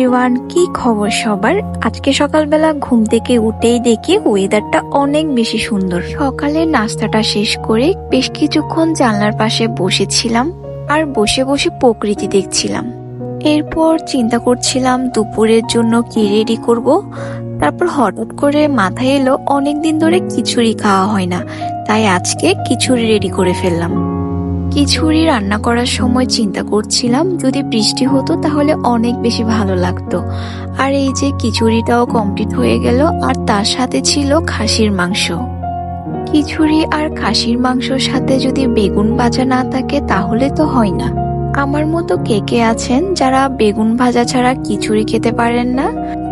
Everyone, কি খবর সবার? আজকে সকালবেলা ঘুম থেকে উঠেই দেখি ওয়েদারটা অনেক বেশি সুন্দর। সকালে নাস্তাটা শেষ করে বেশ কিছুক্ষণ জানলার পাশে বসেছিলাম আর বসে বসে প্রকৃতি দেখছিলাম। এরপর চিন্তা করছিলাম দুপুরের জন্য কি রেডি করব। তারপর হঠাৎ করে মাথায় এলো, অনেকদিন ধরে খিচুড়ি খাওয়া হয় না, তাই আজকে খিচুড়ি রেডি করে ফেললাম। খিচুড়ি রান্না করার সময় চিন্তা করছিলাম, যদি বৃষ্টি হতো তাহলে অনেক বেশি ভালো লাগতো। আর এই যে খিচুড়িটাও কমপ্লিট হয়ে গেল, আর তার সাথে ছিল খাসির মাংস। খিচুড়ি আর খাসির মাংসর সাথে যদি বেগুন ভাজা না থাকে তাহলে তো হয় না। আমার মতো কে কে আছেন যারা বেগুন ভাজা ছাড়া খিচুড়ি খেতে পারেন না?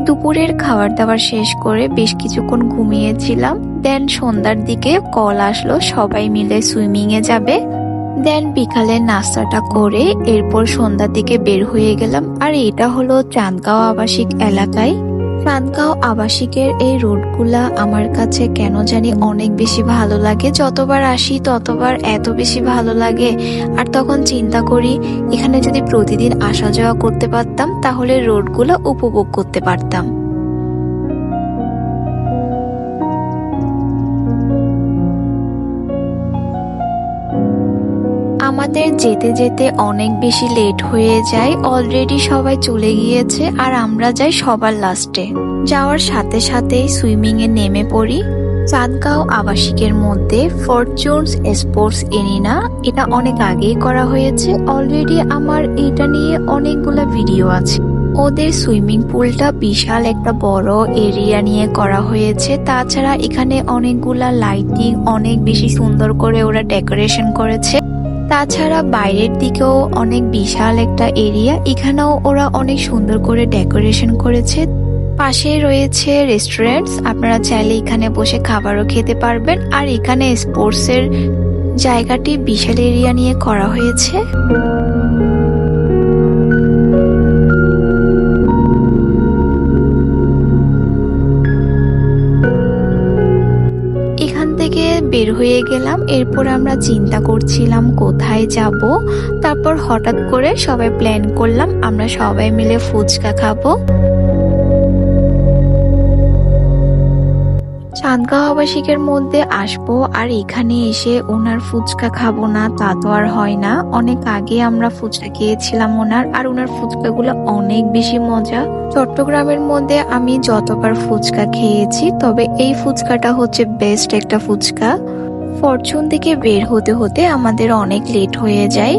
দুপুরের খাবার দাবার শেষ করে বেশ কিছুক্ষণ ঘুমিয়েছিলাম, দেন সন্ধ্যার দিকে কল আসলো, সবাই মিলে সুইমিং এ যাবে। দেন বিকালে নাস্তাটা করে এরপর সন্ধ্যার দিকে বের হয়ে গেলাম। আর এটা হলো চাঁদগাঁও আবাসিক এলাকায়। চাঁদগাঁও আবাসিকের এই রোডগুলা আমার কাছে কেন জানি অনেক বেশি ভালো লাগে। যতবার আসি ততবার এত বেশি ভালো লাগে। আর তখন চিন্তা করি, এখানে যদি প্রতিদিন আসা যাওয়া করতে পারতাম, তাহলে রোডগুলো উপভোগ করতে পারতাম। আমাদের যেতে যেতে অনেক বেশি লেট হয়ে যায়। অলরেডি সবাই চলে গিয়েছে আর আমরা যাই সবার লাস্টে যাওয়ার সাথে সাথেই সুইমিং এ নেমে পড়ি। চাঁদগাঁও আবাসিকের মধ্যে ফরচুনস স্পোর্টস এরিনা এটা অনেক আগেই করা হয়েছে। অলরেডি আমার এটা নিয়ে অনেকগুলা ভিডিও আছে। ওদের সুইমিং পুলটা বিশাল একটা বড় এরিয়া নিয়ে করা হয়েছে। তাছাড়া এখানে অনেকগুলা লাইটিং অনেক বেশি সুন্দর করে ওরা ডেকোরেশন করেছে। তাছাড়া বাইরের দিকেও অনেক বিশাল একটা এরিয়া। এখানেও ওরা অনেক সুন্দর করে ডেকোরেশন করেছে। পাশে রয়েছে রেস্টুরেন্টস। আপনারা চাইলে এখানে বসে খাবারও খেতে পারবেন। আর এখানে স্পোর্টস এর জায়গাটি বিশাল এরিয়া নিয়ে করা হয়েছে। বের হয়ে গেলাম। এরপর আমরা চিন্তা করছিলাম, কোথায় যাব? তারপর হঠাৎ করে সবাই প্ল্যান করলাম, আমরা সবাই মিলে ফুচকা খাব। চাঁদগাঁও আবাসিকের মধ্যে আসব, আর এখানে এসে ওনার ফুচকা খাব না, তা তো আর হয় না। অনেক আগে আমরা ফুচকা খেয়েছিলাম ওনার, আর ওনার ফুচকাগুলো অনেক বেশি মজা। চট্টগ্রামের মধ্যে আমি যতবার ফুচকা খেয়েছি, তবে এই ফুচকাটা হচ্ছে বেস্ট একটা ফুচকা। ফরচুন থেকে বের হতে হতে আমাদের অনেক লেট হয়ে যায়।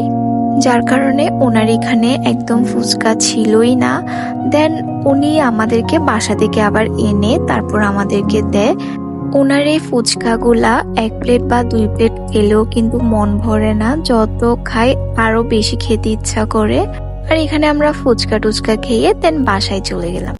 যার কারণে ওনার এখানে একদম ফুচকা ছিলই না। দেন উনি আমাদেরকে বাসা থেকে আবার এনে তারপর আমাদেরকে দেয়। ওনার এই ফুচকাগুলা এক প্লেট বা দুই প্লেট খেলেও কিন্তু মন ভরে না, যত খাই আরও বেশি খেতে ইচ্ছা করে। আর এখানে আমরা ফুচকা টুচকা খেয়ে দেন বাসায় চলে গেলাম।